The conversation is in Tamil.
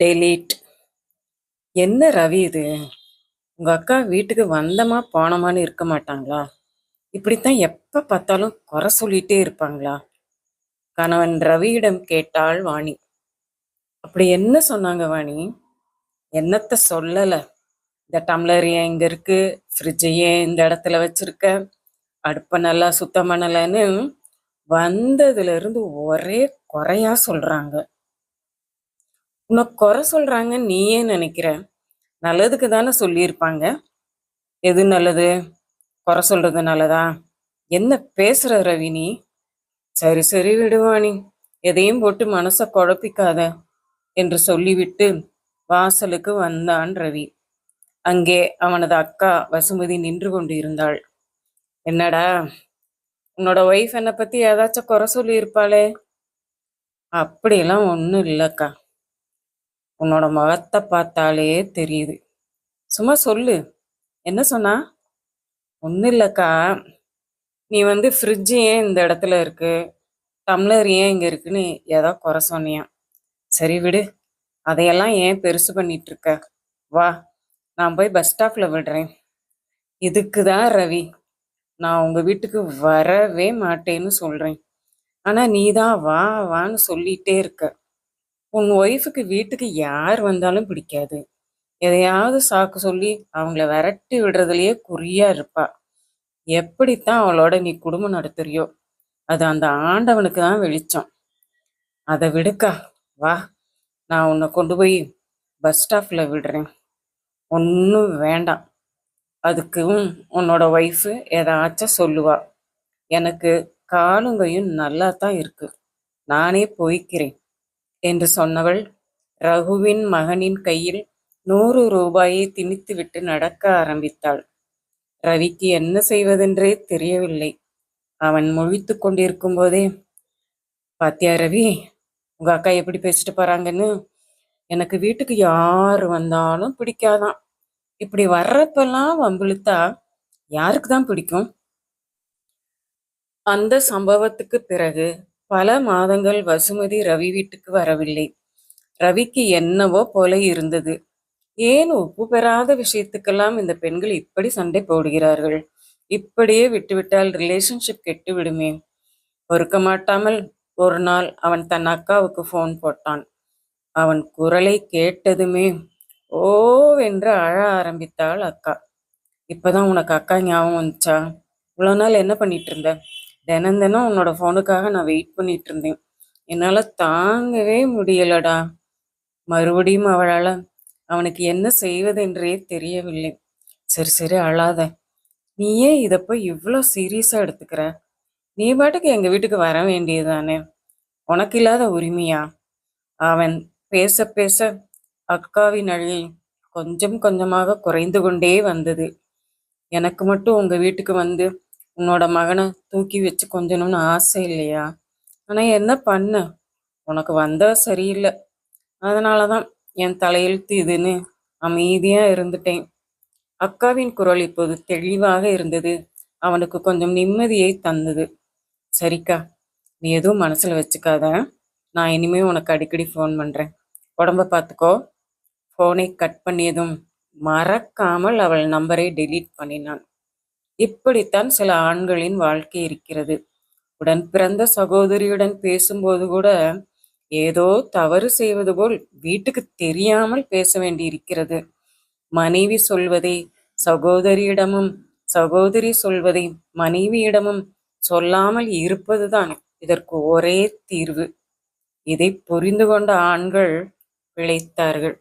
டெலீட். என்ன ரவி இது? உங்க அக்கா வீட்டுக்கு வந்தமா போனமான்னு இருக்க மாட்டாங்களா? இப்படித்தான் எப்போ பார்த்தாலும் குறை சொல்லிட்டே இருப்பாங்களா? கணவன் ரவியிடம் கேட்டாள் வாணி. அப்படி என்ன சொன்னாங்க வாணி? என்னத்த சொல்லலை? இந்த டம்ளர் ஏன் இங்க இருக்கு? ஃப்ரிட்ஜ் ஏன் இந்த இடத்துல வச்சிருக்க? அடுப்பை நல்லா சுத்தம் பண்ணலைன்னு வந்ததுல இருந்து ஒரே குறையா சொல்றாங்க. உன்னை குறை சொல்றாங்கன்னு நீ ஏன் நினைக்கிற. நல்லதுக்கு தானே சொல்லியிருப்பாங்க. எது நல்லது? குறை சொல்றது நல்லதா? என்ன பேசுற ரவி நீ? சரி சரி விடுவாணி எதையும் போட்டு மனசை குழப்பிக்காத என்று சொல்லிவிட்டு வாசலுக்கு வந்தான் ரவி. அங்கே அவனது அக்கா வசுமதி நின்று கொண்டு இருந்தாள் என்னடா? உன்னோட ஒய்ஃப் என்னை பத்தி ஏதாச்சும் குறை சொல்லியிருப்பாளே? அப்படியெல்லாம் ஒன்றும் இல்லைக்கா. உன்னோட முகத்தை பார்த்தாலே தெரியுது. சும்மா சொல்லு. என்ன சொன்னா? ஒன்றும் இல்லைக்கா. நீ வந்து ஃப்ரிட்ஜு ஏன் இந்த இடத்துல இருக்கு? டம்ளர் ஏன் இங்கே இருக்குன்னு ஏதோ குறை சொன்னியா? சரி விடு. அதையெல்லாம் ஏன் பெருசு பண்ணிட்டு இருக்க? வா. நான் போய் பஸ் ஸ்டாப்பில் விடுறேன். இதுக்கு தான் ரவி. நான் உங்கள் வீட்டுக்கு வரவே மாட்டேன்னு சொல்கிறேன் ஆனால் நீ தான் வா வான்னு சொல்லிட்டே இருக்க. உன் ஒய்ஃபுக்கு வீட்டுக்கு யார் வந்தாலும் பிடிக்காது. எதையாவது சாக்கு சொல்லி அவங்கள விரட்டி விடுறதுலயே குறியா இருப்பா. எப்படித்தான் அவளோட நீ குடும்பம் நடத்துறியோ? அது அந்த ஆண்டவனுக்கு தான் வெளிச்சம். அதை விடுக்கா. வா நான் உன்னை கொண்டு போய் பஸ் ஸ்டாப்பில் விடுறேன். ஒன்றும் வேண்டாம். அதுக்கும் உன்னோட ஒய்ஃபு ஏதாச்சும் சொல்லுவா. எனக்கு காலுங்கையும் நல்லா தான் இருக்கு. நானே போய்க்கிறேன். என்று சொன்னவள் ரகுவின் மகனின் கையில் நூறு ரூபாயை திணித்துவிட்டு நடக்க ஆரம்பித்தாள். ரவிக்கு என்ன செய்வதென்றே தெரியவில்லை. அவன் முழித்து கொண்டிருக்கும் போதே பாத்தியா ரவி உங்க அக்கா எப்படி பேசிட்டு போறாங்கன்னு? எனக்கு வீட்டுக்கு யார் வந்தாலும் பிடிக்காதான். இப்படி வர்றப்பெல்லாம் வம்பிழுத்தா யாருக்கு தான் பிடிக்கும்? அந்த சம்பவத்துக்கு பிறகு பல மாதங்கள் வசுமதி ரவி வீட்டுக்கு வரவில்லை. ரவிக்கு என்னவோ போல இருந்தது. ஏன் ஒப்பு பெறாத விஷயத்துக்கெல்லாம் இந்த பெண்கள் இப்படி சண்டை போடுகிறார்கள்? இப்படியே விட்டுவிட்டால் ரிலேஷன்ஷிப் கெட்டு விடுமே. பொறுக்க மாட்டாமல் ஒரு நாள் அவன் தன் அக்காவுக்கு ஃபோன் போட்டான். அவன் குரலை கேட்டதுமே ஓவென்று அழ ஆரம்பித்தாள் அக்கா. இப்பதான் உனக்கு அக்கா ஞாபகம் வந்துச்சா? இவ்வளோ நாள் என்ன பண்ணிட்டு இருந்த? தினம் தினம் உன்னோட ஃபோனுக்காக நான் வெயிட் பண்ணிட்டு இருந்தேன். என்னால் தாங்கவே முடியலடா. மறுபடியும் அவளால் அவனுக்கு என்ன செய்வதென்றே தெரியவில்லை. சரி சரி அழாத. நீ ஏன் இதை போய் இவ்வளோ சீரியஸாக எடுத்துக்கிற? நீ பாட்டுக்கு எங்கள் வீட்டுக்கு வர வேண்டியதுதானே? உனக்கு இல்லாத உரிமையா? அவன் பேச பேச அக்காவின் அழி கொஞ்சம் கொஞ்சமாக குறைந்து கொண்டே வந்தது. எனக்கு மட்டும் உங்கள் வீட்டுக்கு வந்து உன்னோட மகனை தூக்கி வச்சு கொஞ்சணும்னு ஆசை இல்லையா? ஆனால் என்ன பண்ண? உனக்கு வந்தா சரியில்லை. அதனால தான் என் தலையெழுத்து இதுன்னு அமைதியாக இருந்துட்டேன். அக்காவின் குரல் இப்போது தெளிவாக இருந்தது. அவனுக்கு கொஞ்சம் நிம்மதியை தந்தது. சரிக்கா நீ எதுவும் மனசில் வச்சுக்காத. நான் இனிமே உனக்கு அடிக்கடி ஃபோன் பண்ணுறேன் உடம்ப பார்த்துக்கோ ஃபோனை கட் பண்ணியதும் மறக்காமல் அவள் நம்பரை டெலீட் பண்ணினான். இப்படித்தான் சில ஆண்களின் வாழ்க்கை இருக்கிறது. உடன் பிறந்த சகோதரியுடன் பேசும்போது கூட ஏதோ தவறு செய்வது போல் வீட்டுக்கு தெரியாமல் பேச வேண்டியிருக்கிறது. மனைவி சொல்வதை சகோதரியிடமும் சகோதரி சொல்வதை மனைவியிடமும் சொல்லாமல் இருப்பதுதான் இதற்கு ஒரே தீர்வு. இதை புரிந்து கொண்ட ஆண்கள் பிழைத்தார்கள்.